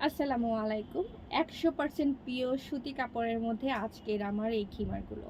আসসালামু আলাইকুম। একশো পার্সেন্ট পিওর সুতি কাপড়ের মধ্যে আজকের আমার এই খিমারগুলো।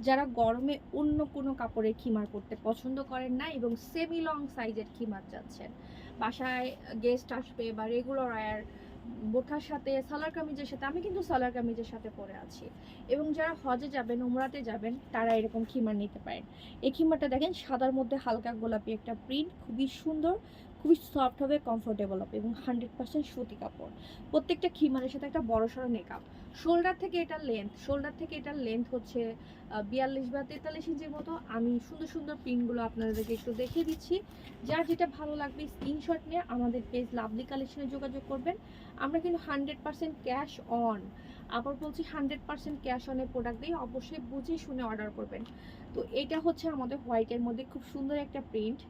যারা গরমে অন্য কোনো কাপড়ের খিমার করতে পছন্দ করেন না এবং সেমি লং সাইজের খিমার চাচ্ছেন, বাসায় গেস্ট আসবে বা রেগুলার আয়ার বোরখার সাথে, সালার কামিজের সাথে, আমি কিন্তু সালার কামিজের সাথে পরে আছি। এবং যারা হজে যাবেন, উমরাতে যাবেন, তারা এরকম খিমার নিতে পারেন। এই খিমারটা দেখেন, সাদার মধ্যে হালকা গোলাপি একটা প্রিন্ট, খুবই সুন্দর, খুবই সফট হবে কমফোর্টেবল হবে এবং হান্ড্রেড পার্সেন্ট সুতি কাপড়। প্রত্যেকটা খিমারের সাথে একটা বড় সড়ো নেকআপ শোল্ডার থেকে এটার লেন্থ শোল্ডার থেকে এটার লেন্থ হচ্ছে বিয়াল্লিশ বা তেতাল্লিশ ইঞ্চির মতো। আমি সুন্দর সুন্দর প্রিন্টগুলো আপনাদেরকে একটু দেখিয়ে দিচ্ছি। যার যেটা ভালো লাগবে স্ক্রিনশট নিয়ে আমাদের পেজ লাভলি কালেকশনে যোগাযোগ করবেন। আমরা কিন্তু হান্ড্রেড পার্সেন্ট ক্যাশ অন আবার বলছি হান্ড্রেড পার্সেন্ট ক্যাশ অনের প্রোডাক্ট দিয়ে অবশ্যই বুঝে শুনে অর্ডার করবেন। তো এটা হচ্ছে আমাদের হোয়াইটের মধ্যে খুব সুন্দর একটা প্রিন্ট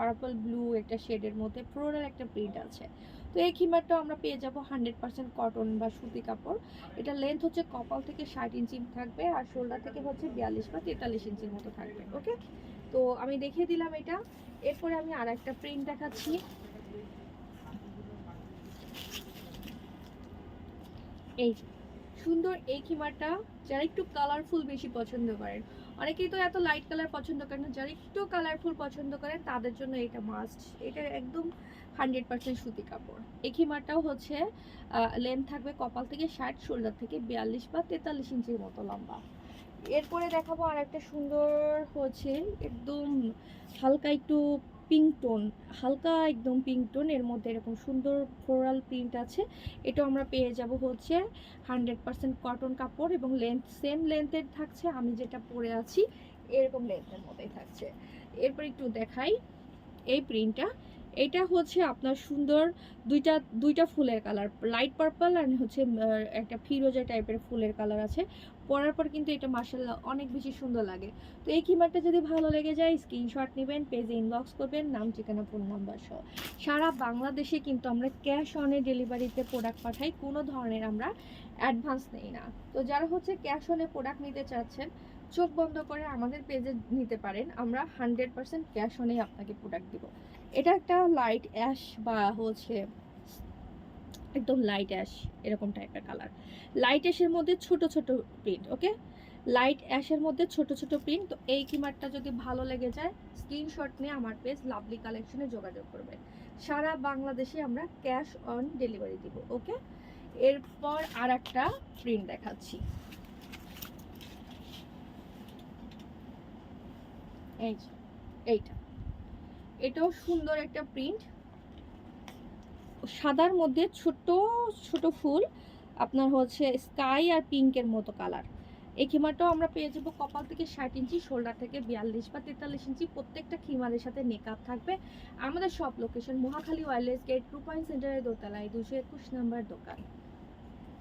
পার্পল ব্লু একটা শেডের মধ্যে ফ্লোরাল একটা প্রিন্ট আছে। তো এই খিমারটাও আমরা পেয়ে যাব হান্ড্রেড পার্সেন্ট কটন বা সুতি কাপড়। এটা লেন্থ হচ্ছে কপাল থেকে ষাট ইঞ্চি থাকবে আর শোল্ডার থেকে হচ্ছে বিয়াল্লিশ বা তেতাল্লিশ ইঞ্চির মতো থাকবে ওকে তো আমি দেখিয়ে দিলাম এটা। এরপরে আমি আর একটা প্রিন্ট দেখাচ্ছি। এই সুন্দর এই খিমারটা যারা একটু কালারফুল বেশি পছন্দ করেন। অনেকেই তো এত লাইট কালার পছন্দ করেন না, যারা একটু কালারফুল পছন্দ করেন, তাদের জন্য এটা মাস্ট এটা একদম হান্ড্রেড পার্সেন্ট সুতি কাপড়। এই খিমারটাও হচ্ছে লেন্থ থাকবে কপাল থেকে ষাট শোল্ডার থেকে বিয়াল্লিশ বা তেতাল্লিশ ইঞ্চির মতো লম্বা। এরপরে দেখাবো আর একটা সুন্দর হচ্ছে একদম হালকা একটু পিঙ্ক টোন হালকা একদম পিঙ্ক টোন এর মধ্যে এরকম সুন্দর ফ্লোরাল প্রিন্ট আছে। এটা আমরা পেয়ে যাব হচ্ছে হান্ড্রেড পার্সেন্ট কটন কাপড় এবং লেন্থ সেম লেন্থের থাকছে, আমি যেটা পরে আছি, এরকম লেন্থের মধ্যেই থাকছে। এরপর একটু দেখাই এই প্রিন্টটা এটা হচ্ছে আপনার সুন্দর দুইটা দুইটা ফুলের কালার। লাইট পার্পল আর হচ্ছে একটা ফিরোজা টাইপের ফুলের কালার আছে। পরার পর কিন্তু এটা মার্শাল্লাহ অনেক বেশি সুন্দর লাগে। তো এই কিমারটা যদি ভালো লেগে যায় স্ক্রিনশট নেবেন পেজে ইনবক্স করবেন, নাম, ঠিকানা ফোন নাম্বার সহ। সারা বাংলাদেশে কিন্তু আমরা ক্যাশ অনে ডেলিভারিতে প্রোডাক্ট পাঠাই, কোনো ধরনের আমরা অ্যাডভান্স নেই না। তো যারা হচ্ছে ক্যাশ অনে প্রোডাক্ট নিতে চাচ্ছেন চোখ বন্ধ করে আমাদের পেজে নিতে পারেন। আমরা হান্ড্রেড পার্সেন্ট ক্যাশ অনেই আপনাকে প্রোডাক্ট দিব। এটা একটা লাইট অ্যাশ বা হচ্ছে একদম লাইট অ্যাশ এরকম টাইপের কালার লাইট অ্যাশের মধ্যে ছোট ছোট প্রিন্ট ওকে লাইট অ্যাশের মধ্যে ছোট ছোট প্রিন্ট তো এই কিমারটা যদি ভালো লেগে যায় স্ক্রিনশট নিয়ে আমার পেজ লাভলি কালেকশনে যোগাযোগ করবেন। সারা বাংলাদেশে আমরা ক্যাশ অন ডেলিভারি দিব ওকে এরপর আর একটা প্রিন্ট দেখাচ্ছি। এই এইটা। এটাও সুন্দর একটা প্রিন্ট সাদার মধ্যে ছোট ছোট ফুল, আপনার হচ্ছে স্কাই আর পিঙ্কের মতো কালার এই খিমারটাও আমরা পেয়ে যাব কপাল থেকে ষাট ইঞ্চি শোল্ডার থেকে বিয়াল্লিশ বা তেতাল্লিশ ইঞ্চি। প্রত্যেকটা খিমারের সাথে মেকআপ থাকবে। আমাদের সব location Mohakhali Wireless gate two point সেন্টারের দোতলায় দুশো একুশ নাম্বার দোকান।